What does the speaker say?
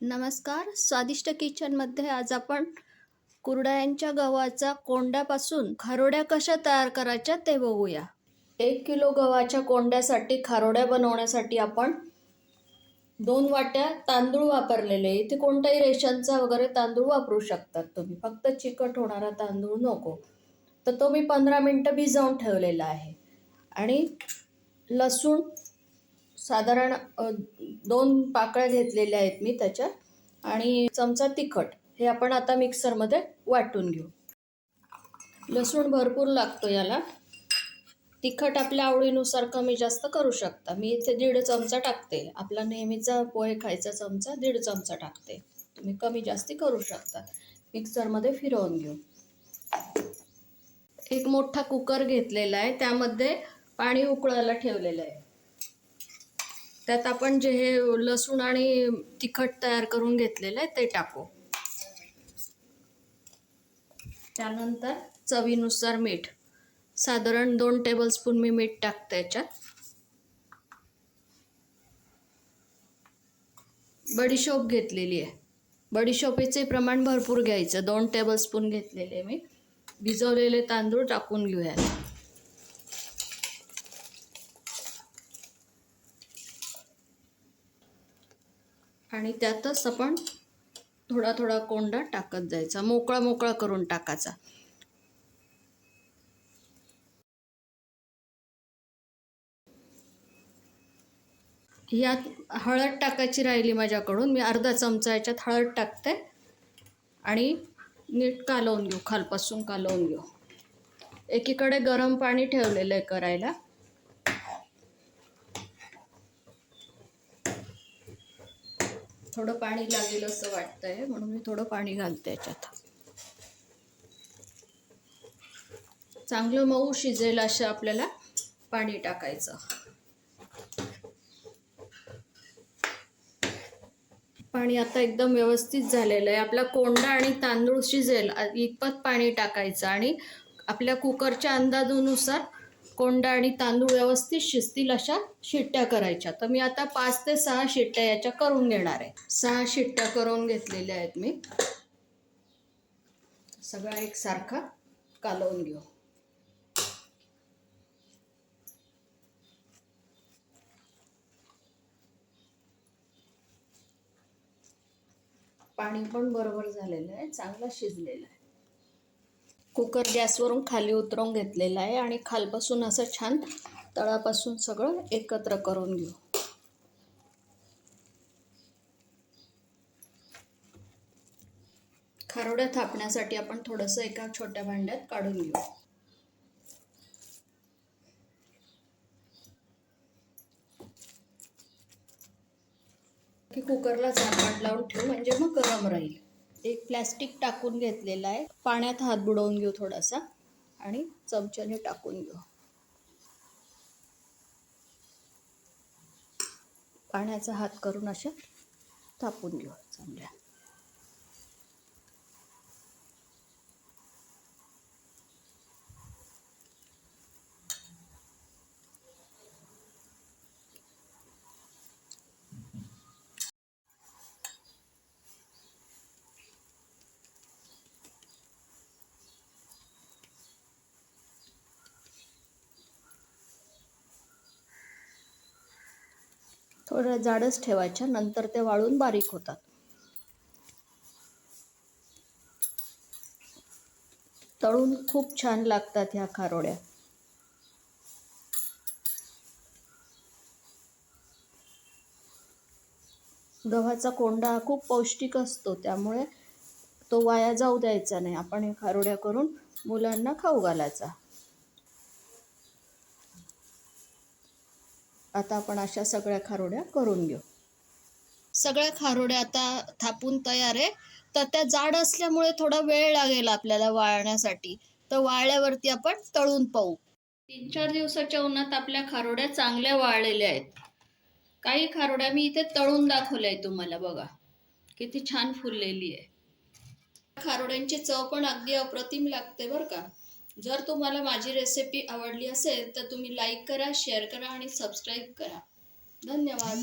नमस्कार. स्वादिष्ट किचनमध्ये आज आपण कुरड्यांच्या गव्हाचा कोंड्यापासून खारोड्या कशा तयार करायच्या ते बघूया. एक किलो गव्हाच्या कोंड्यासाठी खारोड्या बनवण्यासाठी आपण दोन वाट्या तांदूळ वापरलेले इथे कोणताही रेशनचा वगैरे तांदूळ वापरू शकतात तुम्ही. फक्त चिकट होणारा तांदूळ नको. तर तो मी पंधरा मिनटं भिजवून ठेवलेला आहे. आणि लसूण साधारण दोन पाकळ्या घेतलेल्या आहेत मी त्याच्या आणि चमचा तिखट हे आपण आता मिक्सरमध्ये वाटून घेऊ. लसूण भरपूर लागतो याला. तिखट आपल्या आवडीनुसार कमी जास्त करू शकता. मी इथे दीड चमचा टाकते. आपला नेहमीचा पोहे खायचा चमचा दीड चमचा टाकते. तुम्ही कमी जास्ती करू शकता. मिक्सरमध्ये फिरवून घेऊ. एक मोठा कुकर घेतलेला आहे. त्यामध्ये पाणी उकळायला ठेवलेलं आहे. त्यात आपण जे हे लसूण आणि तिखट तयार करून घेतलेलं आहे ते टाकू. त्यानंतर चवीनुसार मीठ. साधारण दोन टेबलस्पून मी मीठ टाकते याच्यात. बडीशोप घेतलेली आहे. बडीशोपेचे प्रमाण भरपूर घ्यायचं. दोन टेबलस्पून घेतलेले मी. भिजवलेले तांदूळ टाकून घेऊयात आणि त्यातच आपण थोडा थोडा कोंडा टाकत जायचा. मोकळा मोकळा करून टाकायचा. यात हळद टाकायची राहिली माझ्याकडून. मी अर्धा चमचा याच्यात हळद टाकते. आणि नीट कालवून घेऊ. खालपासून कालवून घेऊ. एकीकडे गरम पाणी ठेवलेलं आहे करायला. थोडं पाणी लागेल असं वाटतंय म्हणून मी थोडं पाणी घालते याच्यात. चांगलं मऊ शिजेल असं आपल्याला पाणी टाकायचं. पाणी आता एकदम व्यवस्थित झालेलं आहे. आपला कोंडा आणि तांदूळ शिजेल इतपत पाणी टाकायचं आणि आपल्या कुकरच्या अंदाजानुसार कोंडा आणि तांदूळ व्यवस्थित शिजतील अशा शिट्ट्या करायच्या. तर मी आता पाच ते सहा शिट्ट्या याच्या करून घेणार आहे. सहा शिट्ट्या करून घेतलेल्या आहेत मी. सगळा एकसारखा कालवून घेऊ. पाणी पण बरोबर झालेलं आहे चांगलं शिजलेलं आहे. कुकर गॅसवरून खाली उतरवून घेतलेला आहे आणि खालपासून असं छान तळापासून सगळं एकत्र करून घेऊ. खारोड्या थापण्यासाठी आपण थोडंसं एका छोट्या भांड्यात काढून घेऊ. की कुकरला झाकण लावून ठेवू म्हणजे मग गरम राहील. एक प्लॅस्टिक टाकून घेतलेला आहे. पाण्यात हात बुडवून घेऊ थोडासा आणि चमच्याने टाकून घेऊ. पाण्याचा हात करून अशा थापून घेऊ चांगल्या. थोडं जाडच ठेवायच्या नंतर ते वाळून बारीक होतात. तळून खूप छान लागतात ह्या खारोड्या गव्हाचा कोंडा हा खूप पौष्टिक असतो त्यामुळे तो वाया जाऊ द्यायचा नाही. आपण हे खारोड्या करून मुलांना खाऊ घालायचा. आता आपण अशा सगळ्या खारोड्या करून घेऊ. सगळ्या खारोड्या आता थापून तयार आहे. तर त्या जाड असल्यामुळे थोडा वेळ लागेल आपल्याला वाळण्यासाठी. तर वाळल्यावरती आपण तळून पाहू. तीन चार दिवसाच्या उन्हात आपल्या खारोड्या चांगल्या वाळलेल्या आहेत. काही खारोड्या मी इथे तळून दाखवल्या आहे तुम्हाला बघा. किती छान फुललेली आहे. खारोड्यांची चव पण अगदी अप्रतिम लागते बरं का. जर तुम्हाला माझी रेसिपी आवडली असेल तर तुम्ही लाईक करा शेअर करा आणि सबस्क्राईब करा. धन्यवाद.